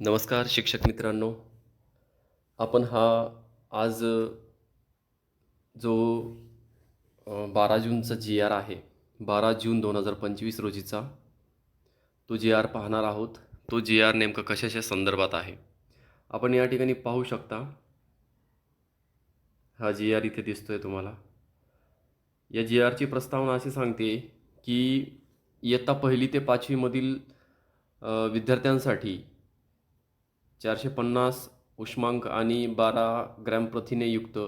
नमस्कार शिक्षक मित्रांनो. आपण हा आज जो बारा जूनचा जी आर आहे बारा जून दोन हजार पंचवीस रोजीचा तो जी आर पाहणार आहोत. तो जी आर नेमकं कशाच्या संदर्भात आहे? आपण या ठिकाणी पाहू शकता. हा जी आर इथे दिसतो आहे तुम्हाला. या जी आरची प्रस्तावना अशी सांगते की इयत्ता पहिली ते पाचवीमधील विद्यार्थ्यांसाठी चारशे पन्नास उष्मांक आणि बारा ग्रॅम प्रथिने युक्त.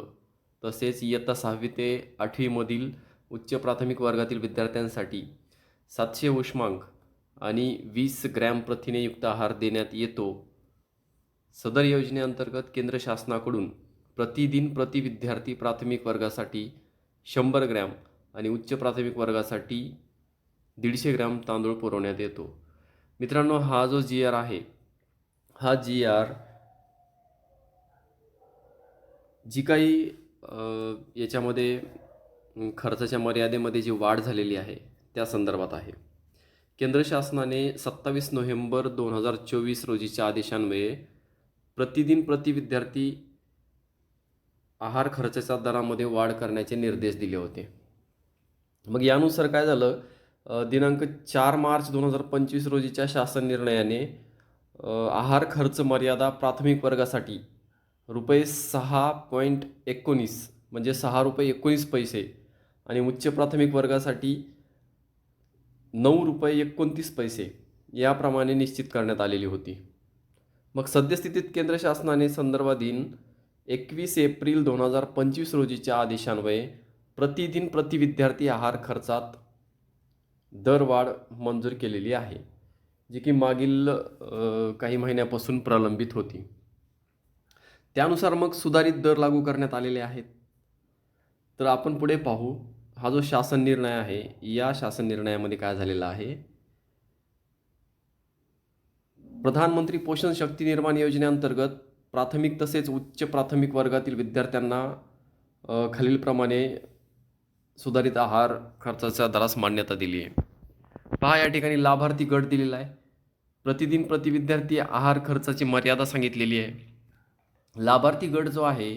तसेच इयत्ता सहावी ते आठवीमधील उच्च प्राथमिक वर्गातील विद्यार्थ्यांसाठी सातशे उष्मांक आणि वीस ग्रॅम प्रथिनेयुक्त आहार देण्यात येतो. सदर योजनेअंतर्गत केंद्र शासनाकडून प्रतिदिन प्रति विद्यार्थी प्राथमिक वर्गासाठी शंभर ग्रॅम आणि उच्च प्राथमिक वर्गासाठी दीडशे ग्रॅम तांदूळ पुरवण्यात येतो. मित्रांनो हा जो जी आर आहे हा जी आर जी काही याच्यामध्ये खर्चाच्या मर्यादेमध्ये जी वाढ झालेली आहे त्या संदर्भात आहे. केंद्र शासनाने सत्तावीस नोव्हेंबर दोन हजार चोवीस रोजीच्या आदेशान्वये प्रतिदिन प्रति विद्यार्थी आहार खर्चाच्या दरामध्ये वाढ करण्याचे निर्देश दिले होते. मग यानुसार काय झालं? दिनांक चार मार्च दोन हजार पंचवीस रोजीच्या शासन निर्णयाने आहार खर्च मर्यादा प्राथमिक वर्गासाठी रुपये सहा पॉईंट एकोणीस म्हणजे सहा रुपये एकोणीस पैसे आणि उच्च प्राथमिक वर्गासाठी नऊ रुपये एकोणतीस पैसे याप्रमाणे निश्चित करण्यात आलेली होती. मग सद्यस्थितीत केंद्र शासनाने संदर्भाधीन एकवीस एप्रिल दोन हजार पंचवीस रोजीच्या आदेशान्वये प्रतिदिन प्रति विद्यार्थी आहार खर्चात दरवाढ मंजूर केलेली आहे. जी की मागील काही महिन्यापासून प्रलंबित होती. त्यानुसार मग सुधारित दर लागू करण्यात आलेले आहेत. तर आपण पुढे पाहू हा जो शासन निर्णय आहे या शासन निर्णयामध्ये काय झालेला आहे? प्रधानमंत्री पोषण शक्ती निर्माण योजनेअंतर्गत प्राथमिक तसेच उच्च प्राथमिक वर्गातील विद्यार्थ्यांना खालीलप्रमाणे सुधारित आहार खर्चाच्या दरास मान्यता दिली आहे. पहा या ठिकाणी लाभार्थी गट दिलेला आहे. प्रतिदिन प्रति विद्यार्थी आहार खर्चाची मर्यादा सांगितलेली आहे. लाभार्थी गट जो आहे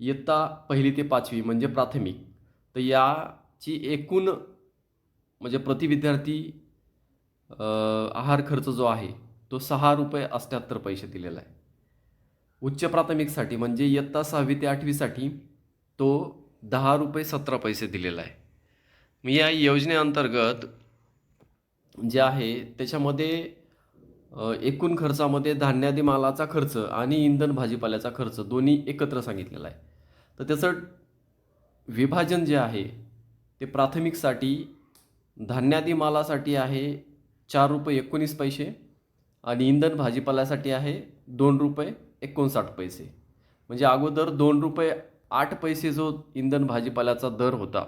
इयत्ता पहिली ते पाचवी म्हणजे प्राथमिक. तर याची एकूण म्हणजे प्रति विद्यार्थी आहार खर्च जो आहे तो सहा रुपये अष्ट्याहत्तर पैसे दिलेला आहे. उच्च प्राथमिकसाठी म्हणजे इयत्ता सहावी ते आठवीसाठी तो दहा रुपये सतरा पैसे दिलेला आहे. मी या योजनेअंतर्गत जे आहे त्याच्यामध्ये एकूण खर्चामध्ये धान्यादी मालाचा खर्च आणि इंधन भाजीपाल्याचा खर्च दोन्ही एकत्र सांगितलेला आहे. तर त्याचं विभाजन जे आहे ते प्राथमिकसाठी धान्यादी मालासाठी आहे चार रुपये एकोणीस पैसे आणि इंधन भाजीपाल्यासाठी आहे दोन रुपये एकोणसाठ पैसे. म्हणजे अगोदर दोन रुपये आठ पैसे जो इंधन भाजीपाल्याचा दर होता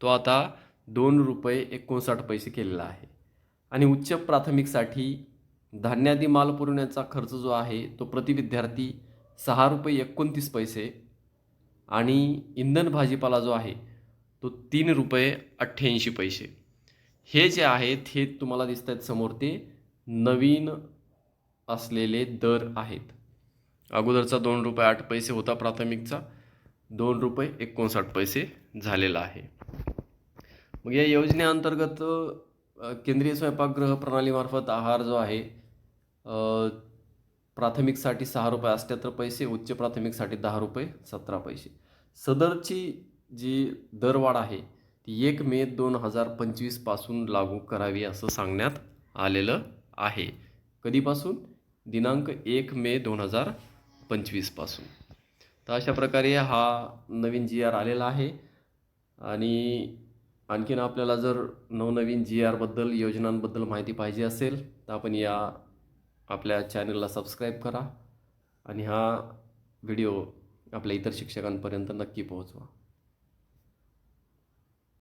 तो आता दोन रुपये एकोणसाठ पैसे केलेला आहे. आणि उच्च प्राथमिकसाठी धान्यादी माल पुरवण्याचा खर्च जो आहे तो प्रति विद्यार्थी सहा रुपये एकोणतीस पैसे आणि इंधन भाजीपाला जो आहे तो तीन रुपये अठ्ठ्याऐंशी पैसे. हे जे आहेत हे तुम्हाला दिसत आहेत समोर ते नवीन असलेले दर आहेत. अगोदरचा दोन रुपये आठ पैसे होता प्राथमिकचा दोन रुपये एकोणसाठ पैसे झालेला आहे. मग या योजनेअंतर्गत केंद्रीय स्वयंपाकगृह प्रणालीमार्फत आहार जो आहे प्राथमिकसाठी सहा रुपये अष्ट्याहत्तर पैसे उच्च प्राथमिकसाठी दहा रुपये सतरा पैसे. सदरची जी दरवाढ आहे ती एक मे दोन हजार पंचवीसपासून लागू करावी असं सांगण्यात आलेलं आहे. कधीपासून? दिनांक एक मे दोन हजार पंचवीसपासून तर अशा प्रकारे हा नवीन जी आर आलेला आहे आणि आणखीन आपल्याला जर नवनवीन जी आरबद्दल योजनांबद्दल माहिती पाहिजे असेल तर आपण या आपल्या चॅनलला सबस्क्राईब करा आणि हा व्हिडिओ आपल्या इतर शिक्षकांपर्यंत नक्की पोहोचवा.